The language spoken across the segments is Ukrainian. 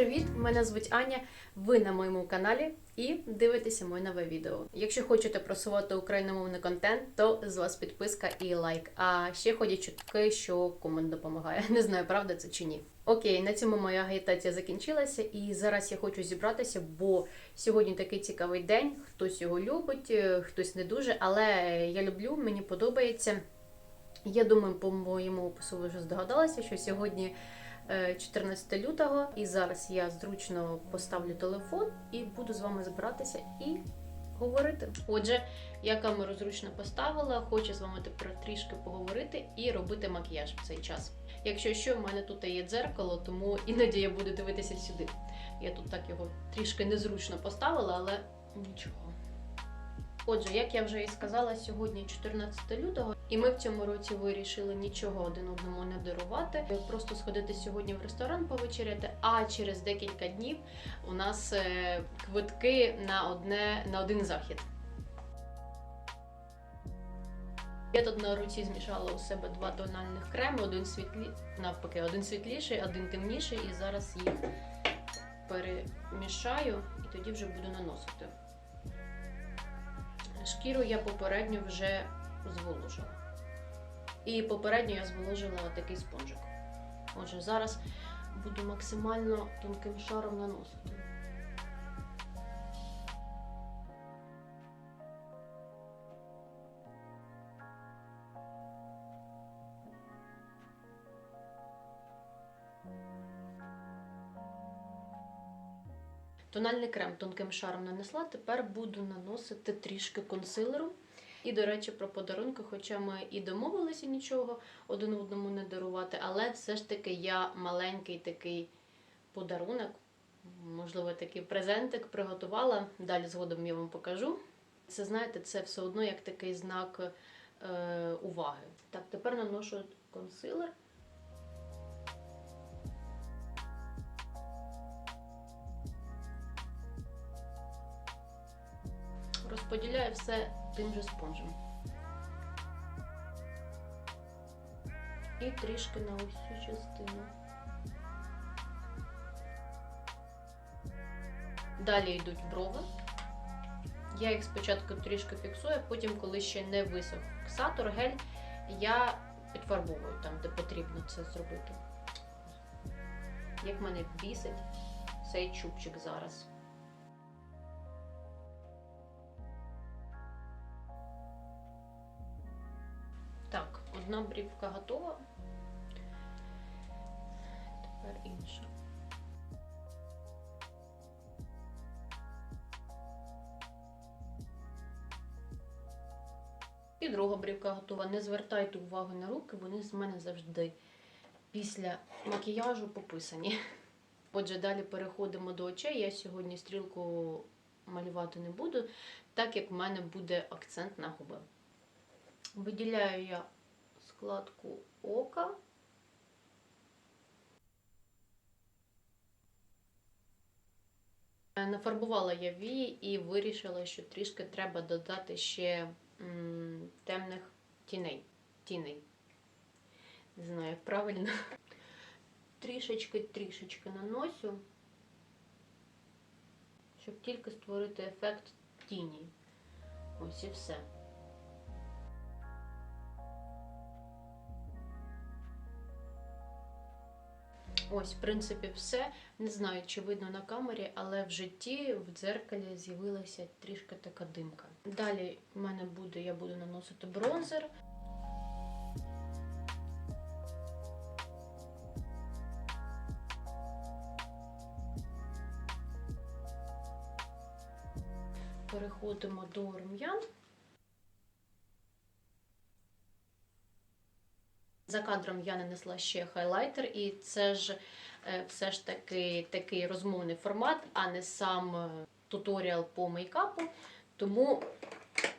привіт! Мене звуть Аня. Ви на моєму каналі і дивитеся моє нове відео. Якщо хочете просувати україномовний контент, то з вас підписка і лайк. А ще ходять чутки, що комент допомагає. Не знаю, правда це чи ні. Окей, на цьому моя агітація закінчилася, і зараз я хочу зібратися, бо сьогодні такий цікавий день. Хтось його любить, е, хтось не дуже, але я люблю, мені подобається. Я думаю, по моєму опису ви вже здогадалися, що сьогодні 14 лютого, і зараз я зручно поставлю телефон і буду з вами збиратися і говорити. Отже, я камеру зручно поставила, хочу з вами тепер трішки поговорити і робити макіяж в цей час. Якщо що, в мене тут є дзеркало, тому іноді я буду дивитися сюди. Я тут так його трішки незручно поставила, але нічого. Отже, як я вже і сказала, сьогодні 14 лютого, і ми в цьому році вирішили нічого один одному не дарувати. Просто сходити сьогодні в ресторан повечеряти. А через декілька днів у нас е, квитки на одне на один захід. Я тут на руці змішала у себе два тональних креми, один світлі... навпаки, один світліший, один темніший, і зараз їх перемішаю і тоді вже буду наносити. Шкіру я попередньо вже зволожила. І попередньо я зволожила такий спонжик. Отже, зараз буду максимально тонким шаром наносити. Тональний крем тонким шаром нанесла, тепер буду наносити трішки консилеру. І, до речі, про подарунки, хоча ми і домовилися нічого один одному не дарувати, але все ж таки я маленький такий подарунок, можливо, такий презентик приготувала. Далі згодом я вам покажу. Це, знаєте, це все одно як такий знак е, уваги. Так, тепер наношу консилер. Розподіляю все тим же спонжем. І трішки на цю частину. Далі йдуть брови. Я їх спочатку трішки фіксую, потім, коли ще не висох фіксатор, гель, я підфарбовую там, де потрібно це зробити. Як мене бісить цей чубчик зараз. Одна брівка готова. Тепер інша. І друга брівка готова. Не звертайте увагу на руки, вони з мене завжди після макіяжу пописані. Отже, далі переходимо до очей. Я сьогодні стрілку малювати не буду, так як в мене буде акцент на губи. Виділяю я складку ока. Нафарбувала я вії і вирішила, що трішки треба додати ще темних тіней. Тіней. Не знаю, як правильно. Трішечки-трішечки наносю, щоб тільки створити ефект тіні. Ось і все. Ось, в принципі, все. Не знаю, чи видно на камері, але в житті в дзеркалі з'явилася трішки така димка. Далі в мене буде, я буду наносити бронзер. Переходимо до рум'ян. За кадром я нанесла ще хайлайтер, і це ж е, все ж таки такий розмовний формат, а не сам е, туторіал по мейкапу. Тому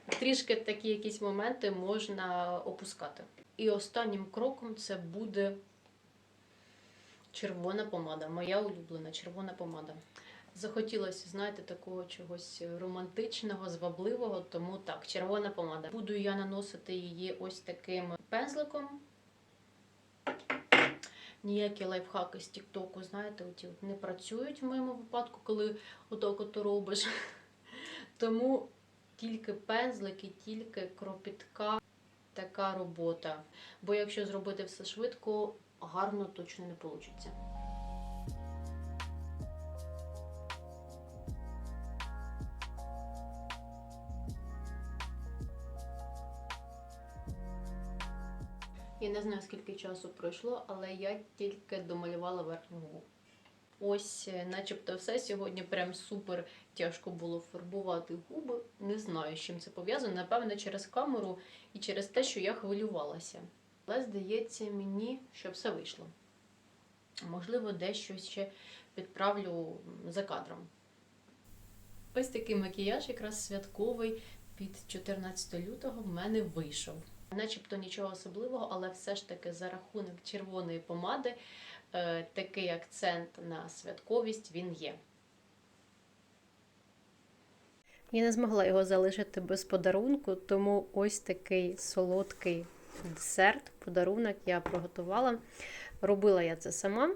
трішки такі якісь моменти можна опускати. І останнім кроком це буде червона помада. Моя улюблена червона помада. Захотілося, знаєте, такого чогось романтичного, звабливого, тому так, червона помада. Буду я наносити її ось таким пензликом. Ніякі лайфхаки з Тіктоку, знаєте, оті от не працюють в моєму випадку, коли отак от робиш. Тому тільки пензлики, тільки кропітка така робота. Бо якщо зробити все швидко, гарно точно не вийде. Я не знаю, скільки часу пройшло, але я тільки домалювала верхню губу. Ось, е, начебто, все. Сьогодні прям супер тяжко було фарбувати губи. Не знаю, з чим це пов'язано. Напевно, через камеру і через те, що я хвилювалася. Але здається мені, що все вийшло. Можливо, дещо ще підправлю за кадром. Ось такий макіяж, якраз святковий під 14 лютого в мене вийшов. Начебто нічого особливого, але все ж таки за рахунок червоної помади е, такий акцент на святковість він є. Я не змогла його залишити без подарунку, тому ось такий солодкий десерт, подарунок я приготувала. Робила я це сама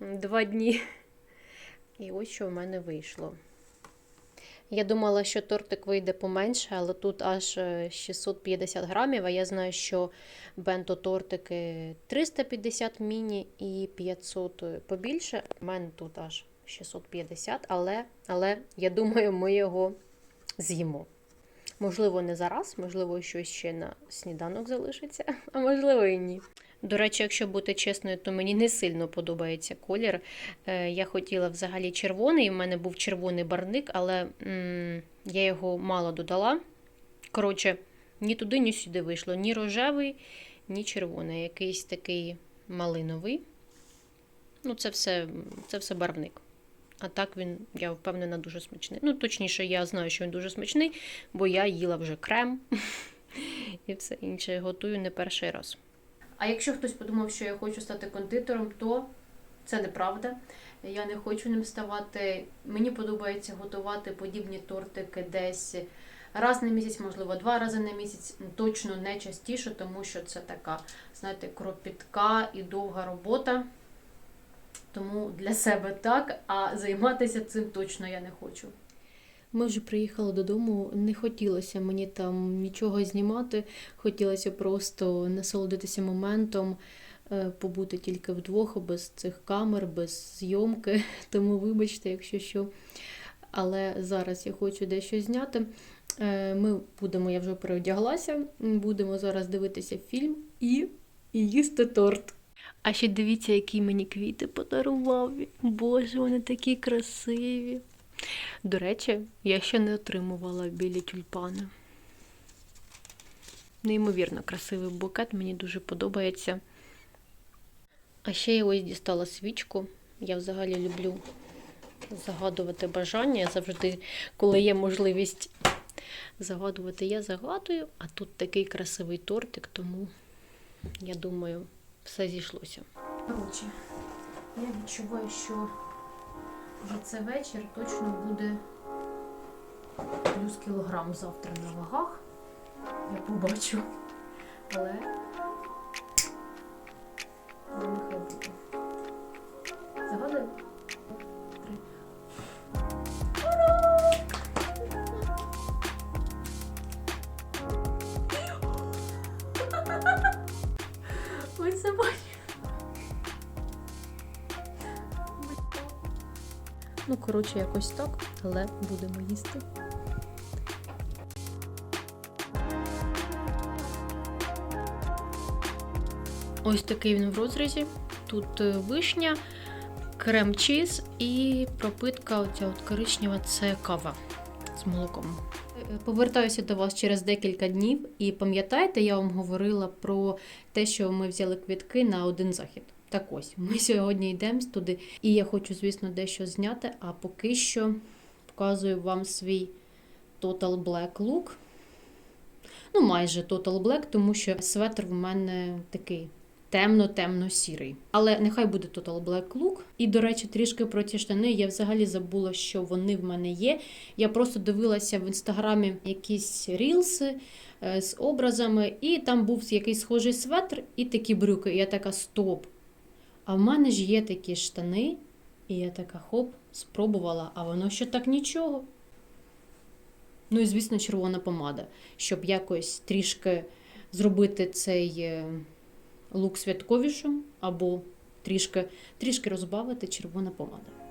два дні. І ось що в мене вийшло. Я думала, що тортик вийде поменше, але тут аж е, 650 грамів, а я знаю, що бенто-тортики 350 міні і 500 побільше. У мене тут аж 650, але, але я думаю, ми його з'їмо. Можливо, не зараз, можливо, щось ще на сніданок залишиться, а можливо і ні. До речі, якщо бути чесною, то мені не сильно подобається колір. Е, Я хотіла взагалі червоний, у мене був червоний барник, але м, я його мало додала. Коротше, ні туди, ні сюди вийшло. Ні рожевий, ні червоний. Якийсь такий малиновий. Ну, це все, це все барвник. А так він, я впевнена, дуже смачний. Ну, точніше, я знаю, що він дуже смачний, бо я їла вже крем і все інше. Готую не перший раз. А якщо хтось подумав, що я хочу стати кондитером, то це неправда. Я не хочу ним ставати. Мені подобається готувати подібні тортики десь раз на місяць, можливо, два рази на місяць. Точно не частіше, тому що це така, знаєте, кропітка і довга робота. Тому для себе так, а займатися цим точно я не хочу. Ми вже приїхали додому, не хотілося мені там нічого знімати, хотілося просто насолодитися моментом, е, побути тільки вдвох, без цих камер, без зйомки. Тому вибачте, якщо що. Але зараз я хочу дещо зняти. Е, Ми будемо, я вже переодяглася, будемо зараз дивитися фільм і, і їсти торт. А ще дивіться, які мені квіти подарував. Боже, вони такі красиві. До речі, я ще не отримувала білі тюльпани. Неймовірно красивий букет, мені дуже подобається. А ще я ось дістала свічку. Я взагалі люблю загадувати бажання. Я завжди, коли є можливість загадувати, я загадую, а тут такий красивий тортик, тому я думаю, все зійшлося. Коротше, я відчуваю, що вже це вечір точно буде плюс кілограм завтра на вагах. Я побачу. Але коротше, якось так, але будемо їсти. Ось такий він в розрізі. Тут е, вишня, крем-чіз і пропитка оця от коричнева це кава з молоком. Е, Повертаюся до вас через декілька днів, і пам'ятаєте, я вам говорила про те, що ми взяли квітки на один захід. Так ось, ми сьогодні йдемо туди, і я хочу, звісно, дещо зняти, а поки що показую вам свій Total Black look. Ну, майже Total Black, тому що светр в мене такий темно-темно-сірий. Але нехай буде Total Black look. І, до речі, трішки про ці штани. Я взагалі забула, що вони в мене є. Я просто дивилася в інстаграмі якісь рілси е, з образами, і там був якийсь схожий светр і такі брюки. І я така стоп. А в мене ж є такі штани, і я така хоп, спробувала, а воно ще так нічого. Ну і, звісно, червона помада, щоб якось трішки зробити цей е, лук святковішим, або трішки, трішки розбавити червона помада.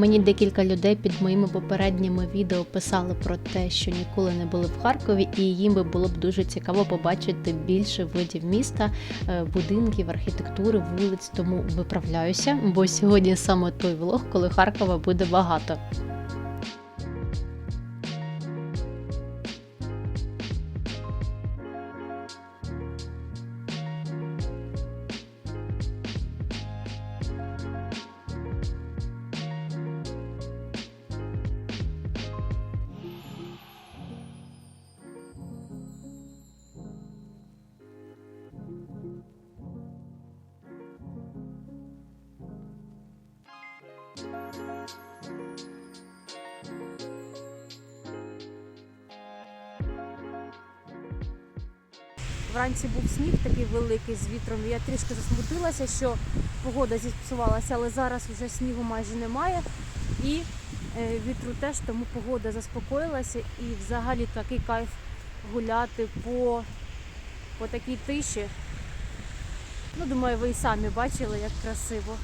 Мені декілька людей під моїми попередніми відео писали про те, що ніколи не були в Харкові, і їм би було б дуже цікаво побачити більше видів міста, е, будинків, архітектури, вулиць. Тому виправляюся, бо сьогодні саме той влог, коли Харкова буде багато. Вранці був сніг такий великий з вітром. Я трішки засмутилася, що погода зіпсувалася, але зараз вже снігу майже немає. І е, вітру теж, тому погода заспокоїлася і взагалі такий кайф гуляти по, по такій тиші. Ну, думаю, ви і самі бачили, як красиво.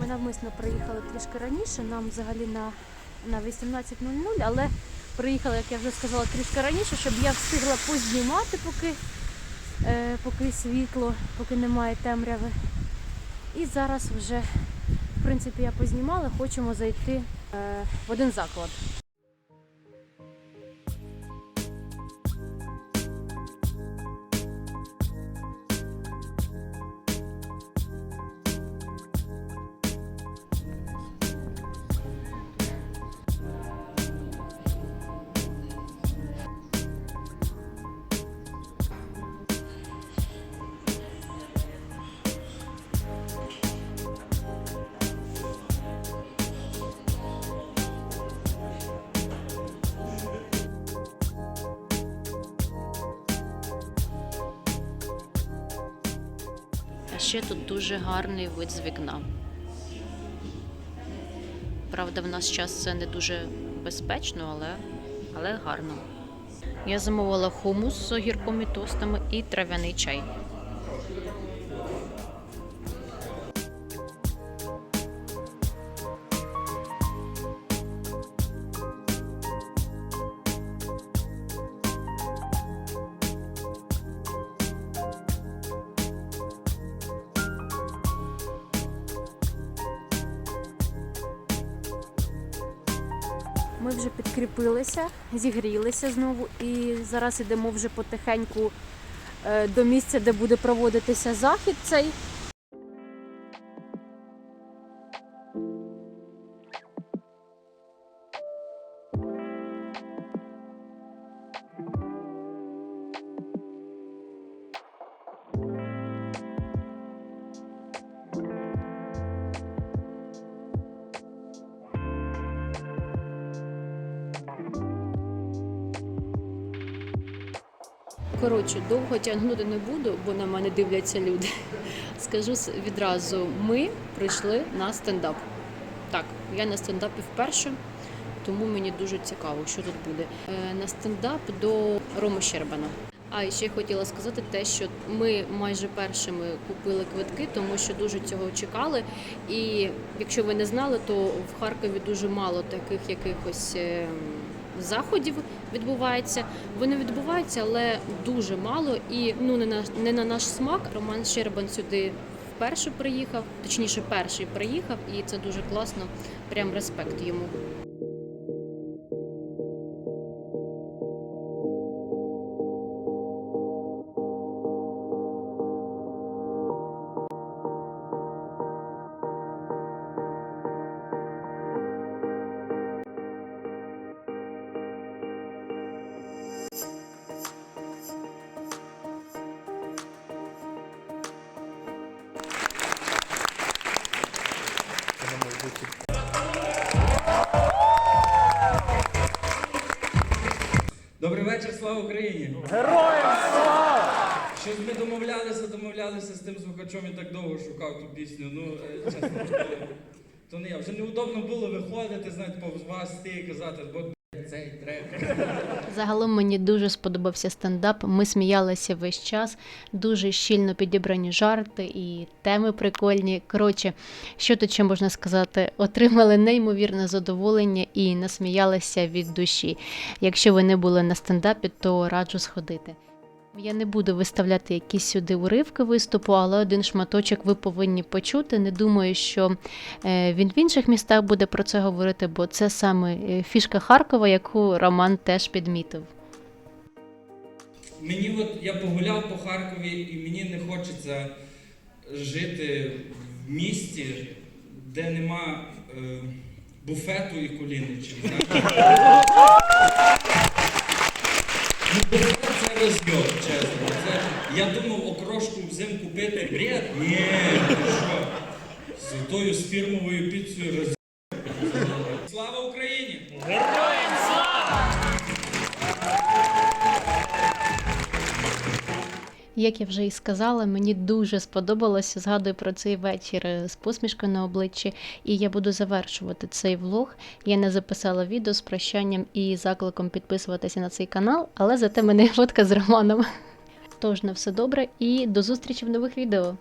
Ми навмисно приїхали трішки раніше, нам взагалі на, на 18.00, але приїхали, як я вже сказала, трішки раніше, щоб я встигла познімати, поки, е, поки світло, поки немає темряви. І зараз вже, в принципі, я познімала, хочемо зайти е, в один заклад. Ще тут дуже гарний вид з вікна. Правда, в нас час це не дуже безпечно, але, але гарно. Я замовила хумус з огірком і тостами і трав'яний чай. Підкріпилися, зігрілися знову і зараз йдемо вже потихеньку е, до місця, де буде проводитися захід цей. Коротше, довго тягнути не буду, бо на мене дивляться люди. Скажу відразу: ми прийшли на стендап. Так, я на стендапі вперше, тому мені дуже цікаво, що тут буде. Е, на стендап до Роми Щербана. А і ще хотіла сказати те, що ми майже першими купили квитки, тому що дуже цього чекали. І якщо ви не знали, то в Харкові дуже мало таких якихось. е, заходів відбувається. Вони відбуваються, але дуже мало і ну не на не на наш смак. Роман Щербан сюди вперше приїхав, точніше, перший приїхав, і це дуже класно. Прям респект йому. Добрий вечір, слава Україні! Героям слава! Щось ми домовлялися, домовлялися з тим звукачом і так довго шукав ту пісню. Ну, е, чесно, то, не я. Вже неудобно було виходити, знаєте, повз вас ти і казати, бо «Блядь, цей трек. Загалом мені дуже сподобався стендап. Ми сміялися весь час, дуже щільно підібрані жарти і теми прикольні. Коротше, що тут ще можна сказати? Отримали неймовірне задоволення і насміялися від душі. Якщо ви не були на стендапі, то раджу сходити. Я не буду виставляти якісь сюди уривки виступу, але один шматочок ви повинні почути. Не думаю, що е, він в інших містах буде про це говорити, бо це саме е, фішка Харкова, яку Роман теж підмітив. Мені от я погуляв по Харкові, і мені не хочеться жити в місті, де нема е, буфету і куліничів. розйоб, чесно. Це, я думав окрошку взимку купити бред. Ні, ти що? З тою з піцею розйоб. Як я вже і сказала, мені дуже сподобалося. Згадую про цей вечір е, з посмішкою на обличчі, і я буду завершувати цей влог. Я не записала відео з прощанням і закликом підписуватися на цей канал, але зате мене фотка з Романом. Тож на все добре і до зустрічі в нових відео.